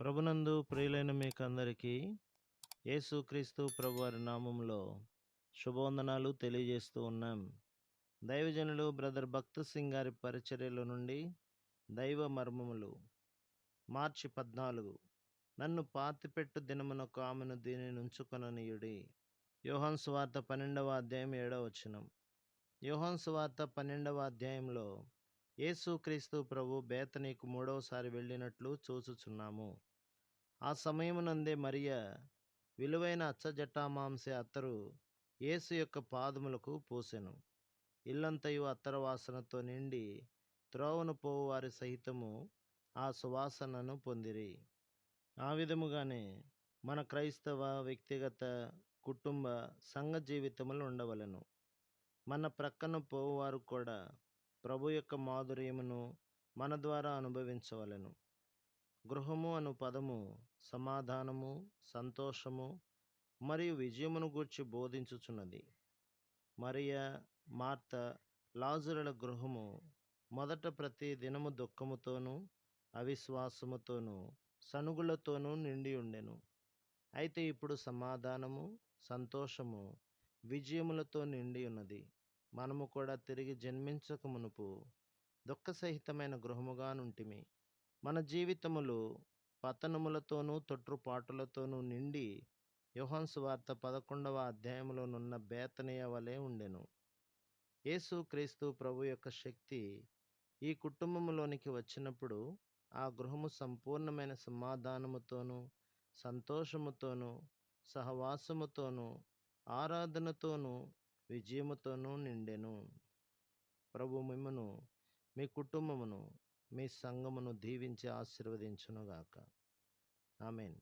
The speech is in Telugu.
ప్రభునందు ప్రియులైన మీకు అందరికీ యేసుక్రీస్తు ప్రభువారి నామంలో శుభవందనాలు తెలియజేస్తూ ఉన్నాం. దైవజనులు బ్రదర్ భక్త్ సింగ్ గారి పరిచర్యల నుండి దైవ మర్మములు మార్చి పద్నాలుగు. నన్ను పాతిపెట్టు దినమునకు ఆమెను దీనిని ఉంచుకొననీయుడి. యోహన్ సువార్త పన్నెండవ అధ్యాయం ఏడవ వచనం. యోహన్ సువార్త పన్నెండవ అధ్యాయంలో యేసుక్రీస్తు ప్రభు బేతనీకు మూడవసారి వెళ్ళినట్లు చూచుచున్నాము. ఆ సమయమునందే మరియ విలువైన అచ్చజటామాంసే అత్తరు యేసు యొక్క పాదములకు పూసెను. ఇల్లంతయు అత్తర వాసనతో నిండి త్రోవను పోవువారి సహితము ఆ సువాసనను పొందిరి. ఆ విధముగానే మన క్రైస్తవ వ్యక్తిగత కుటుంబ సంఘ జీవితములు ఉండవలను. మన ప్రక్కన పోవువారు కూడా ప్రభు యొక్క మాధుర్యమును మన ద్వారా అనుభవించవలెను. గృహము అను పదము సమాధానము సంతోషము మరియు విజయమును గూర్చి బోధించుచున్నది. మరియ మార్త లాజురుల గృహము మొదట ప్రతి దినము దుఃఖముతోనూ అవిశ్వాసముతోనూ సనుగులతోనూ నిండి ఉండెను. అయితే ఇప్పుడు సమాధానము సంతోషము విజయములతో నిండి ఉన్నది. మనము కూడా తిరిగి జన్మించక మునుపు దుఃఖసహితమైన గృహముగా నుంటిమి మన జీవితములు పతనములతోనూ తొట్రుపాటులతోనూ నిండి యోహాన్స్ వార్త పదకొండవ అధ్యాయంలోనున్న బేతనీయ వలె ఉండెను. యేసు క్రీస్తు ప్రభు యొక్క శక్తి ఈ కుటుంబంలోనికి వచ్చినప్పుడు ఆ గృహము సంపూర్ణమైన సమాధానముతోనూ సంతోషముతోనూ సహవాసముతోనూ ఆరాధనతోనూ విజయముతోనూ నిండెను. ప్రభు మిమ్మను మీ కుటుంబమును మీ సంఘమును దీవించి ఆశీర్వదించునుగాక. ఆమెన్.